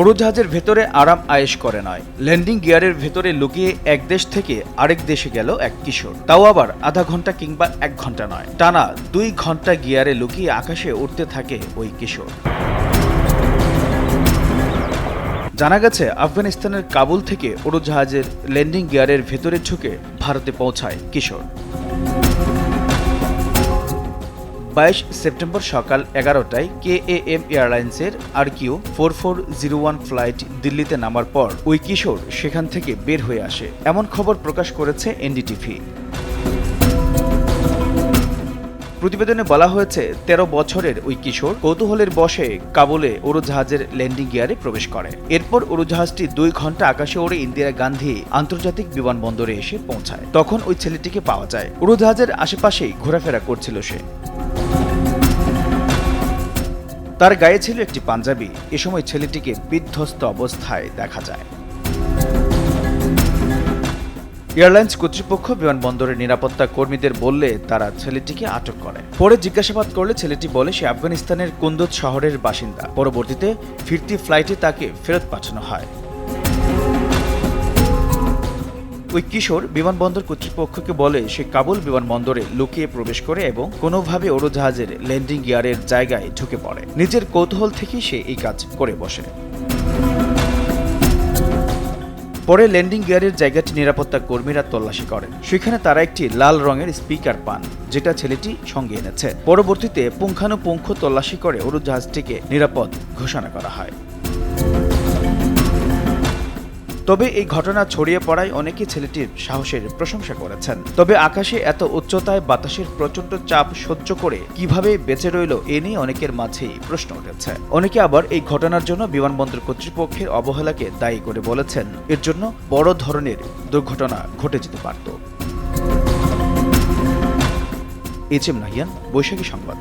উড়োজাহাজের ভেতরে আরাম আয়েশ করে নয়। ল্যান্ডিং গিয়ারের ভেতরে লুকিয়ে এক দেশ থেকে আরেক দেশে গেল এক কিশোর। তাও আবার আধা ঘণ্টা কিংবা এক ঘণ্টা নয়। টানা দুই ঘণ্টা গিয়ারে লুকিয়ে আকাশে উঠতে থাকে ওই কিশোর। জানা গেছে, আফগানিস্তানের কাবুল থেকে উড়োজাহাজের ল্যান্ডিং গিয়ারের ভেতরে ঢুকে ভারতে পৌঁছায় কিশোর। বাইশ সেপ্টেম্বর সকাল এগারোটায় কে এ এম এয়ারলাইন্সের R Q four four zero one flight দিল্লিতে নামার পর ওই কিশোর সেখান থেকে বের হয়ে আসে। এমন খবর প্রকাশ করেছে এনডিটিভি। প্রতিবেদনে বলা হয়েছে, তেরো বছরের ওই কিশোর কৌতূহলের বসে কাবুলে উড়োজাহাজের ল্যান্ডিং গিয়ারে প্রবেশ করে। এরপর উড়োজাহাজটি দুই ঘণ্টা আকাশে ওড়ে ইন্দিরা গান্ধী আন্তর্জাতিক বিমানবন্দরে এসে পৌঁছায়। তখন ওই ছেলেটিকে পাওয়া যায়। উড়োজাহাজের আশেপাশেই ঘোরাফেরা করছিল সে। তার গায়ে ছিল একটি পাঞ্জাবি। এ সময় ছেলেটিকে বিধ্বস্ত অবস্থায় দেখা যায়। এয়ারলাইন্স কর্তৃপক্ষ বিমানবন্দরের নিরাপত্তা কর্মীদের বললে তারা ছেলেটিকে আটক করে। পরে জিজ্ঞাসাবাদ করলে ছেলেটি বলে, সে আফগানিস্তানের কুন্দুত শহরের বাসিন্দা। পরবর্তীতে ফিরতি ফ্লাইটে তাকে ফেরত পাঠানো হয়। ওই কিশোর বিমানবন্দর কর্তৃপক্ষকে বলে সে কাবুল বিমানবন্দরে লুকিয়ে প্রবেশ করে এবং কোনোভাবে উড়োজাহাজের ল্যান্ডিং গিয়ারের জায়গায় ঢুকে পড়ে। নিজের কৌতূহল থেকেই সে এই কাজ করে বসে। পরে ল্যান্ডিং গিয়ারের জায়গাটি নিরাপত্তা কর্মীরা তল্লাশি করেন। সেখানে তারা একটি লাল রঙের স্পিকার পান, যেটা ছেলেটি সঙ্গে এনেছে। পরবর্তীতে পুঙ্খানুপুঙ্খ তল্লাশি করে উড়োজাহাজটিকে নিরাপদ ঘোষণা করা হয়। তবে এই ঘটনা ছড়িয়ে পড়ায় অনেকে ছেলেটির সাহসের প্রশংসা করেছেন। তবে আকাশে এত উচ্চতায় বাতাসের প্রচণ্ড চাপ সহ্য করে কীভাবে বেঁচে রইল এ নিয়ে অনেকের মাঝেই প্রশ্ন উঠেছে। অনেকে আবার এই ঘটনার জন্য বিমানবন্দর কর্তৃপক্ষের অবহেলাকে দায়ী করে বলেছেন। এর জন্য বড় ধরনের দুর্ঘটনা ঘটে যেতে পারত। এইচ এম নাহিয়ান, বৈশাখী সংবাদ।